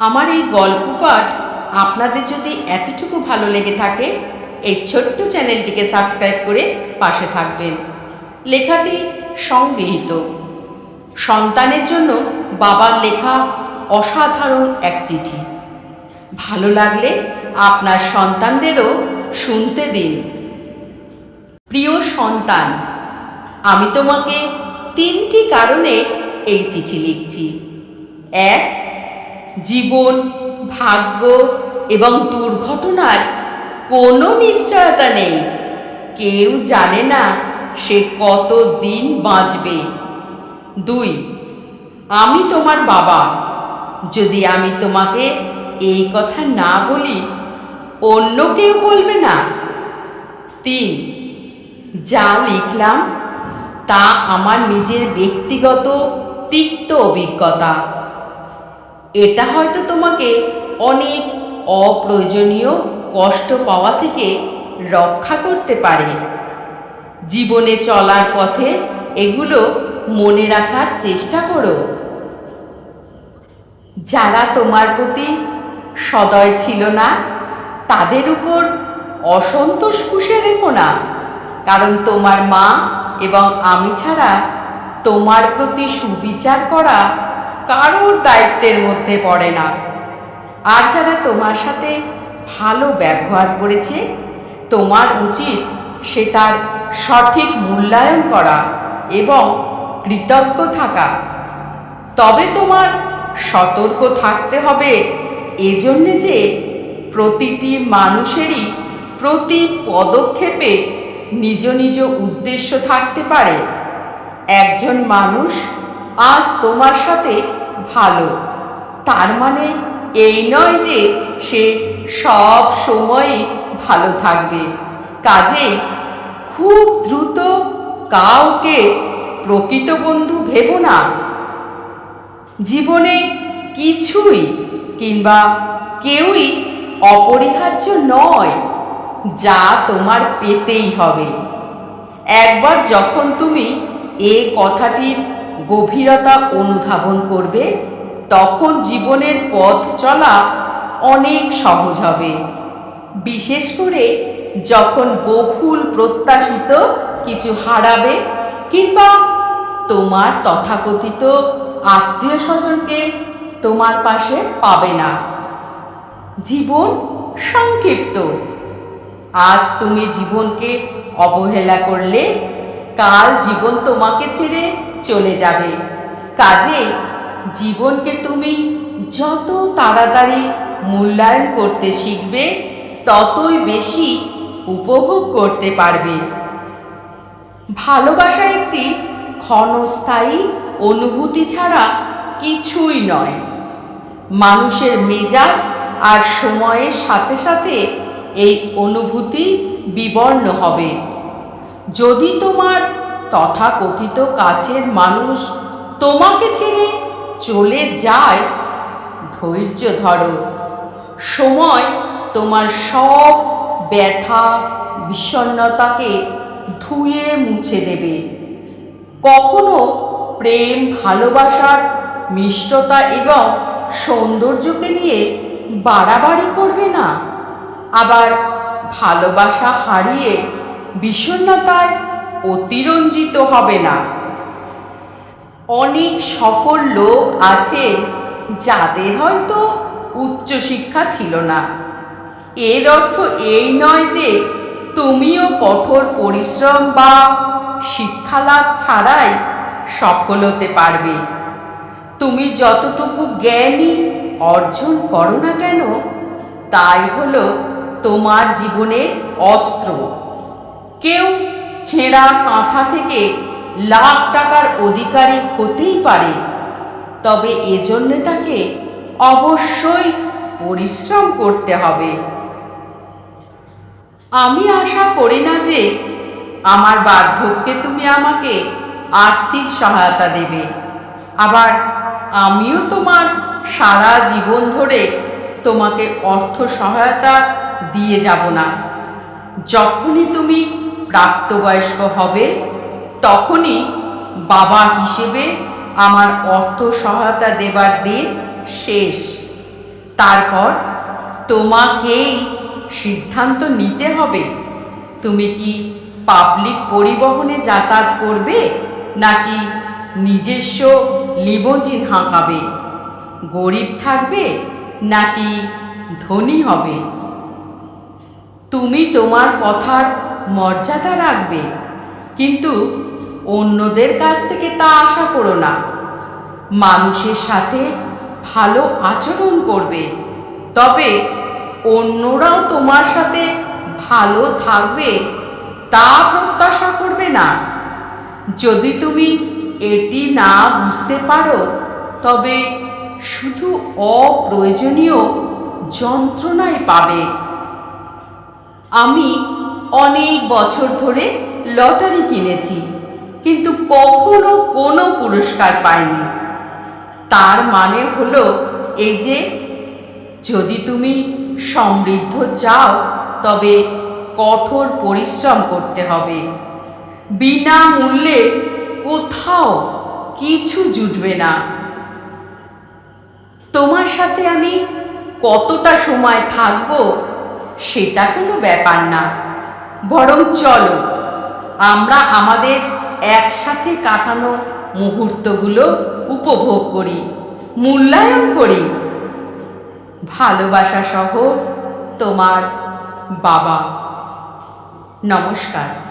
আমার এই গল্প পাঠ আপনাদের যদি এতটুকু ভালো লেগে থাকে, এই ছোট্ট চ্যানেলটিকে সাবস্ক্রাইব করে পাশে থাকবেন। লেখাটি সংগৃহীত। সন্তানের জন্য বাবার লেখা অসাধারণ এক চিঠি। ভালো লাগলে আপনার সন্তানদেরও শুনতে দিন। প্রিয় সন্তান, আমি তোমাকে তিনটি কারণে এই চিঠি লিখছি। এক জীবন, ভাগ্য এবং দুর্ঘটনার কোনো নিশ্চয়তা নেই। কেউ জানে না সে কত দিন বাঁচবে। দুই, আমি তোমার বাবা। যদি আমি তোমাকে এই কথা না বলি, অন্য কেউ বলবে না। তিন, যা লিখলাম তা আমার নিজের ব্যক্তিগত, তিক্ত অভিজ্ঞতা। এটা হয়তো তোমাকে অনেক অপ্রয়োজনীয় কষ্ট পাওয়া থেকে রক্ষা করতে পারে। জীবনে চলার পথে এগুলো মনে রাখার চেষ্টা করো। যারা তোমার প্রতি সদয় ছিল না, তাদের উপর অসন্তোষ পুষে রেখো না। কারণ তোমার মা এবং আমি ছাড়া তোমার প্রতি সুবিচার করা কারোর দায়িত্বের মধ্যে পড়ে না। আর যারা তোমার সাথে ভালো ব্যবহার করেছে, তোমার উচিত সেটার সঠিক মূল্যায়ন করা এবং কৃতজ্ঞ থাকা। তবে তোমার সতর্ক থাকতে হবে এজন্যে যে প্রতিটি মানুষেরই প্রতি পদক্ষেপে নিজ নিজ উদ্দেশ্য থাকতে পারে। একজন মানুষ আজ তোমার সাথে ভালো। তার মানে এই নয় যে সে সব সময়ই ভালো থাকবে। কাজে খুব দ্রুত কাউকে প্রকৃত বন্ধু ভেবো না। জীবনে কিছুই কিংবা কেউই অপরিহার্য নয়, যা তোমার পেতেই হবে। একবার যখন তুমি এ কথাটির গভীরতা অনুধাবন করবে, তখন জীবনের পথ চলা অনেক সহজ হবে। বিশেষ করে যখন বহুল প্রত্যাশিত কিছু হারাবে কিংবা তোমার তথাকথিত আত্মীয় স্বজনকে তোমার পাশে পাবে না। জীবন সংক্ষিপ্ত। আজ তুমি জীবনকে অবহেলা করলে, কাল জীবন তোমাকে ছেড়ে চলে যাবে। কাজে জীবনকে তুমি যত তাড়াতাড়ি মূল্যায়ন করতে শিখবে, ততই বেশি উপভোগ করতে পারবে। ভালোবাসা একটি ক্ষণস্থায়ী অনুভূতি ছাড়া কিছুই নয়। মানুষের মেজাজ আর সময়ের সাথে সাথে এই অনুভূতি বিবর্ণ হবে। যদি তোমার তথাকথিত কাছের মানুষ তোমাকে ছেড়ে চলে যায়। ধৈর্য ধরো। সময় তোমার সব ব্যথা, বিষণ্ণতাকে ধুয়ে মুছে দেবে। কখনো প্রেম, ভালোবাসার মিষ্টতা এবং সৌন্দর্যকে নিয়ে বাড়াবাড়ি করবে না। আবার ভালোবাসা হারিয়ে বিষণ্ণতায় অতিরঞ্জিত হবে না। অনেক সফল লোক আছে যাদের হয়তো উচ্চশিক্ষা ছিল না। এর অর্থ এই নয় যে তুমিও কঠোর পরিশ্রম বা শিক্ষালাভ ছাড়াই সফল হতে পারবে। তুমি যতটুকু জ্ঞানী অর্জন করো না কেন, তাই হলো তোমার জীবনের অস্ত্র। কেউ ছেঁড়া কাঁথা থেকে লাখ টাকার অধিকারী হতেই পারে। তবে এজন্য তাকে অবশ্যই পরিশ্রম করতে হবে। আমি আশা করি না যে আমার বার্ধক্যে তুমি আমাকে আর্থিক সহায়তা দেবে। আবার আমিও তোমার সারা জীবন ধরে তোমাকে অর্থ সহায়তা দিয়ে যাব না। যখনই তুমি প্রাপ্তবয়স্ক হবে, তখনই বাবা হিসেবে আমার অর্থ সহায়তা দেবার দিন শেষ। তারপর তোমাকেই সিদ্ধান্ত নিতে হবে। তুমি কি পাবলিক পরিবহনে যাতায়াত করবে, নাকি নিজস্ব লিমোজিন হাঁকাবে? গরিব থাকবে, নাকি ধনী হবে? তুমি তোমার কথার মর্যাদা রাখবে। কিন্তু অন্যদের কাছ থেকে তা আশা করো না। মানুষের সাথে ভালো আচরণ করবে। তবে অন্যরাও তোমার সাথে ভালো থাকবে, তা প্রত্যাশা করবে না। যদি তুমি এটি না বুঝতে পারো, তবে শুধু অপ্রয়োজনীয় যন্ত্রণাই পাবে। আমি অনেক বছর ধরে লটারি কিনেছি, কিন্তু কখনো কোনো পুরস্কার পাইনি। তার মানে হলো এই যে, যদি তুমি সমৃদ্ধ চাও, তবে কঠোর পরিশ্রম করতে হবে। বিনামূল্যে কোথাও কিছু জুটবে না। তোমার সাথে আমি কতটা সময় থাকব, সেটা কোনো ব্যাপার না। বরং চলো, আমরা আমাদের একসাথে কাটানো মুহূর্তগুলো উপভোগ করি, মূল্যায়ন করি। ভালোবাসা সহ তোমার বাবা। নমস্কার।